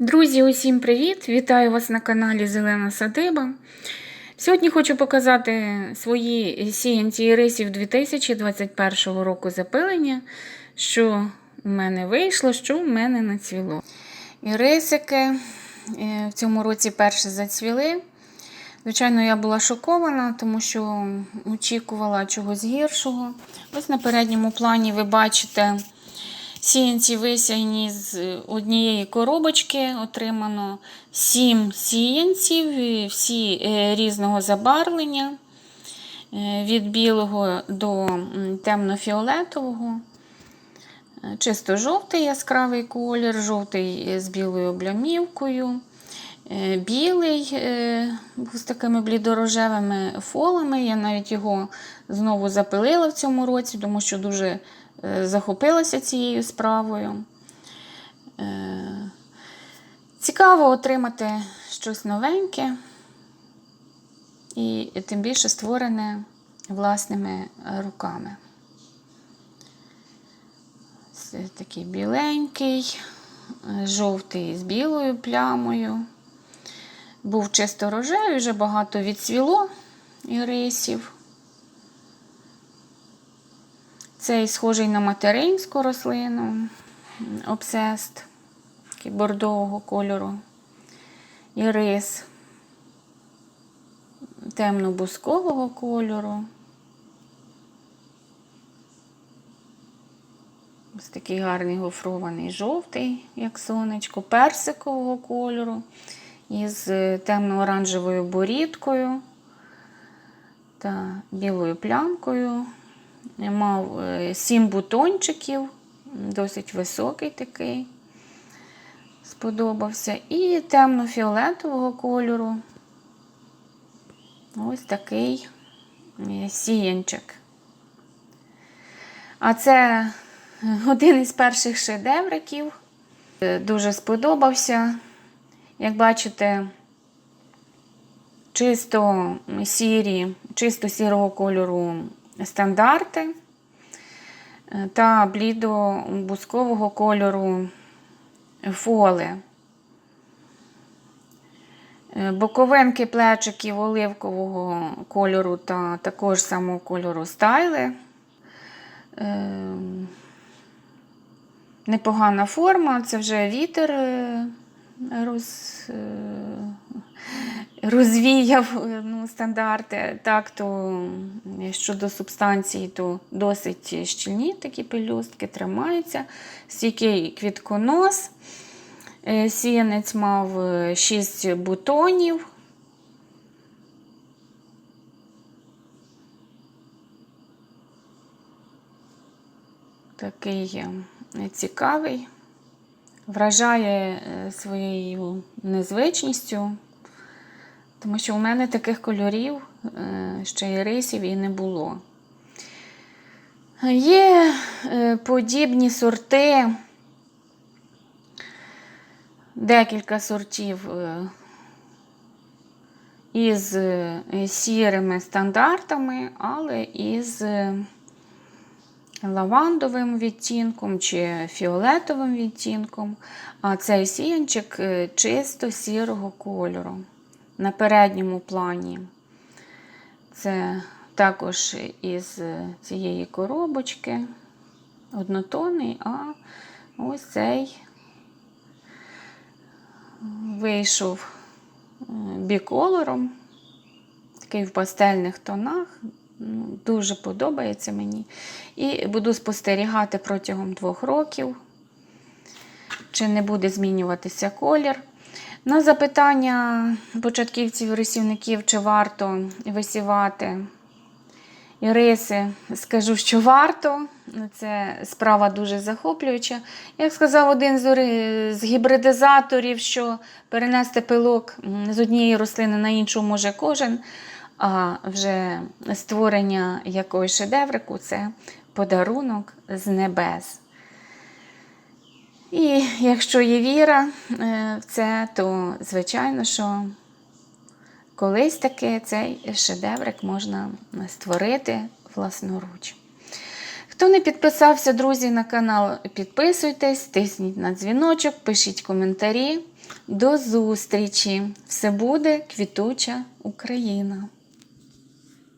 Друзі, усім привіт! Вітаю вас на каналі Зелена Садиба. Сьогодні хочу показати свої сіянці ірисів 2021 року запилення, що у мене вийшло, що у мене нацвіло. Ірисики е, в цьому році перше зацвіли. Звичайно, я була шокована, тому що очікувала чогось гіршого. Ось на передньому плані ви бачите. Сіянці висяйні з однієї коробочки. Отримано 7 сіянців, всі е, різного забарвлення, е, від білого до темно-фіолетового. Е, Чисто жовтий яскравий колір, жовтий з білою облямівкою. Білий з такими блідорожевими фолами. Я навіть його знову запилила в цьому році, тому що дуже захопилася цією справою. Е, Цікаво отримати щось новеньке і тим більше створене власними руками. Це такий біленький, е, жовтий з білою плямою. Був чисто рожевий, вже багато відцвіло ірисів. Цей схожий на материнську рослину, обсест, такий бордового кольору. Ірис темно-бускового кольору. Ось такий гарний гофрований жовтий, як сонечко, персикового кольору із темно-оранжевою борідкою та білою плямкою. Мав е, сім бутончиків, досить високий такий, сподобався. І темно-фіолетового кольору. Ось такий е, сіянчик. А це один із перших шедевриків. Е, Дуже сподобався. Як бачите, чисто сірі, чисто сірого кольору стандарти е, та блідо-бускового кольору фоли. Е, Боковинки плечиків оливкового кольору та також самого кольору стайли. Е, Непогана форма, це вже вітер роз, розвіяв е, ну, стандарти. Так, то щодо субстанції, то досить щільні такі пелюстки тримаються. Стійкий квітконос. Е, Сіянець мав 6 бутонів. Такий е, цікавий, вражає е, своєю незвичністю, тому що у мене таких кольорів е, ще й рисів і не було. Є е, подібні сорти, декілька сортів е, із сірими стандартами, але із лавандовим відтінком чи фіолетовим відтінком, а цей сіянчик чисто сірого кольору на передньому плані. Це також із цієї коробочки однотонний, а ось цей вийшов е, біколором, такий в пастельних тонах. Ну, Дуже подобається мені. І буду спостерігати протягом двох років, чи не буде змінюватися колір. На запитання початківців рисівників, чи варто висівати іриси, скажу, що варто. Це справа дуже захоплююча. Як сказав один з гібридизаторів, що перенести пилок з однієї рослини на іншу може кожен, а вже створення якоїсь шедеврику це подарунок з небес. І якщо є віра е, в це, то звичайно, що колись таки цей шедеврик можна створити власноруч. Хто не підписався, друзі, на канал, підписуйтесь, тисніть на дзвіночок, пишіть коментарі. До зустрічі! Все буде квітуча Україна!